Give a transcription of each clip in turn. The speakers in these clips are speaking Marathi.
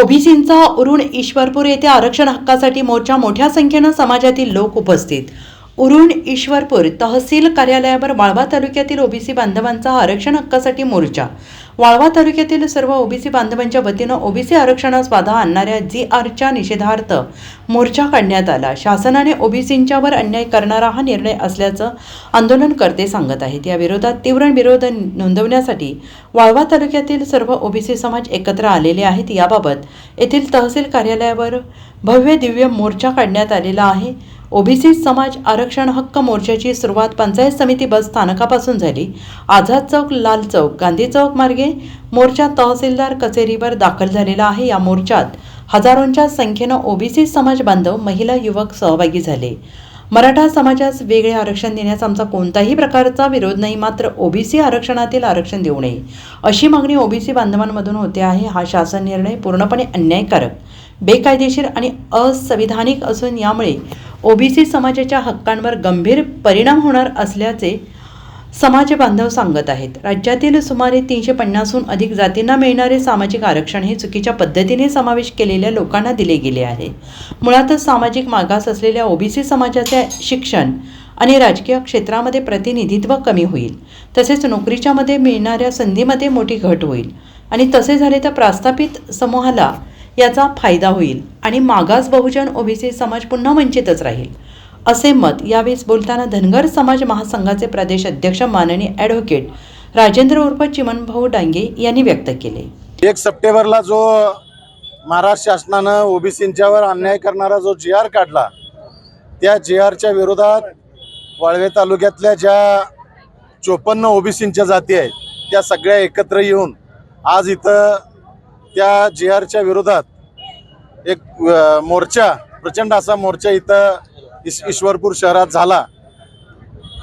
ओबीसींचा उरुण ईश्वरपूर येथे आरक्षण हक्कासाठी मोर्चा मोठ्या संख्येनं समाजातील लोक उपस्थित. उरुण ईश्वरपूर तहसील कार्यालयावर वाळवा तालुक्यातील ओबीसी बांधवांचा आरक्षण हक्कासाठी मोर्चा. वाळवा तालुक्यातील सर्व ओबीसी बांधवांच्या वतीनं ओबीसी आरक्षणास बाधा आणणाऱ्या जी आरच्या निषेधार्थ मोर्चा काढण्यात आला. शासनाने ओबीसींच्यावर अन्याय करणारा हा निर्णय असल्याचं आंदोलनकर्ते सांगत आहेत. या विरोधात तीव्र विरोध नोंदवण्यासाठी वाळवा तालुक्यातील सर्व ओबीसी समाज एकत्र आलेले आहेत. याबाबत येथील तहसील कार्यालयावर भव्य दिव्य मोर्चा काढण्यात आलेला आहे. ओबीसी समाज आरक्षण हक्क मोर्चाची सुरुवात पंचायत समिती बस स्थानकापासून झाली. आझाद चौक लाल चौक गांधी चौक मार्गे मोर्चा तहसीलदार कचेरीवर दाखल झालेला आहे. या मोर्चात हजारोंच्या संख्येनं ओबीसी समाज बांधव महिला युवक सहभागी झाले. मराठा समाजास वेगळे आरक्षण देण्याचा आमचा कोणताही प्रकारचा विरोध नाही मात्र ओबीसी आरक्षणातील आरक्षण देऊ नये अशी मागणी ओबीसी बांधवांमधून होते आहे. हा शासन निर्णय पूर्णपणे अन्यायकारक बेकायदेशीर आणि असंविधानिक असून यामुळे ओबीसी समाजाच्या हक्कांवर गंभीर परिणाम होणार असल्याचे समाज बांधव सांगत आहेत. राज्यातील सुमारे तीनशे पन्नासहून अधिक जातींना मिळणारे सामाजिक आरक्षण हे चुकीच्या पद्धतीने समावेश केलेल्या लोकांना दिले गेले आहे. मुळातच सामाजिक मागास असलेल्या ओबीसी समाजाचे शिक्षण आणि राजकीय क्षेत्रामध्ये प्रतिनिधित्व कमी होईल. तसेच नोकरीच्यामध्ये मिळणाऱ्या संधीमध्ये मोठी घट होईल. आणि तसे झाले तर प्रस्थापित समूहाला याचा फायदा होईल आणि मागास बहुजन ओबीसी समाज पुन्हा वंचितच राहील असे मत यावेळी बोलताना धनगर समाज महासंघाचे प्रदेश अध्यक्ष माननीय ॲडव्होकेट राजेंद्र उर्फ चिमनभाऊ डांगे यांनी व्यक्त केले. एक सप्टेंबरला जो महाराष्ट्र शासनानं ओबीसींच्यावर अन्याय करणारा जो जी आर काढला त्या जी आरच्या विरोधात वाळवे तालुक्यातल्या ज्या चोपन्न ओबीसींच्या जाती आहेत त्या सगळ्या एकत्र येऊन आज इथं त्या जी आरच्या विरोधात एक मोर्चा प्रचंड असा मोर्चा इथं इस ईश्वरपूर शहरात झाला.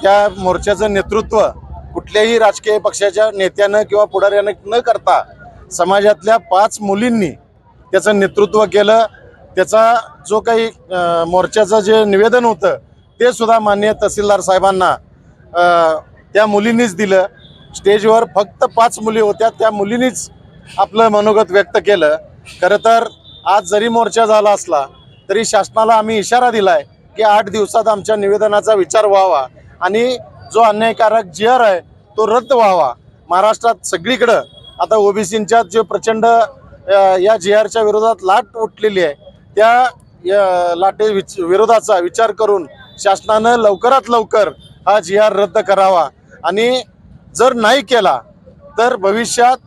त्या मोर्चाचं नेतृत्व कुठल्याही राजकीय पक्षाच्या नेत्यानं किंवा पुढाऱ्यानं न करता समाजातल्या पाच मुलींनी त्याचं नेतृत्व केलं. त्याचा जो काही मोर्चाचं जे निवेदन होतं ते सुद्धा मान्य तहसीलदार साहेबांना त्या मुलींनीच दिलं. स्टेजवर फक्त पाच मुली होत्या त्या मुलींनीच आपलं मनोगत व्यक्त केलं. खरं तर आज जरी मोर्चा झाला असला तरी शासनाला आम्ही इशारा दिलाय की आठ दिवसात आमच्या निवेदनाचा विचार व्हावा आणि जो अन्यायकारक जी आर आहे तो रद्द व्हावा. महाराष्ट्रात सगळीकडं आता ओबीसींच्या जे प्रचंड या जी आरच्या विरोधात लाट उठलेली आहे त्या लाटे विच विरोधाचा विचार करून शासनानं लवकरात लवकर हा जी आर रद्द करावा. आणि जर नाही केला तर भविष्यात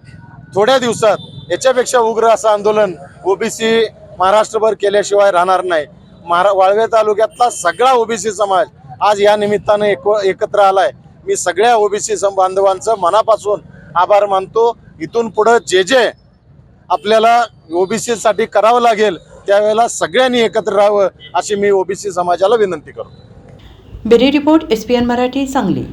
थोड्या दिवसात याच्यापेक्षा उग्र असं आंदोलन ओबीसी महाराष्ट्रभर केल्याशिवाय राहणार नाही. महारा वाळवे तालुक्यातला सगळा ओबीसी समाज आज या निमित्तानं एक एकत्र आलाय. मी सगळ्या ओबीसी बांधवांचं मनापासून आभार मानतो. इथून पुढं जे जे आपल्याला ओबीसीसाठी करावं लागेल त्यावेळेला सगळ्यांनी एकत्र राहावं अशी मी ओबीसी समाजाला विनंती करतो. Bureau report S Marathi Sangli.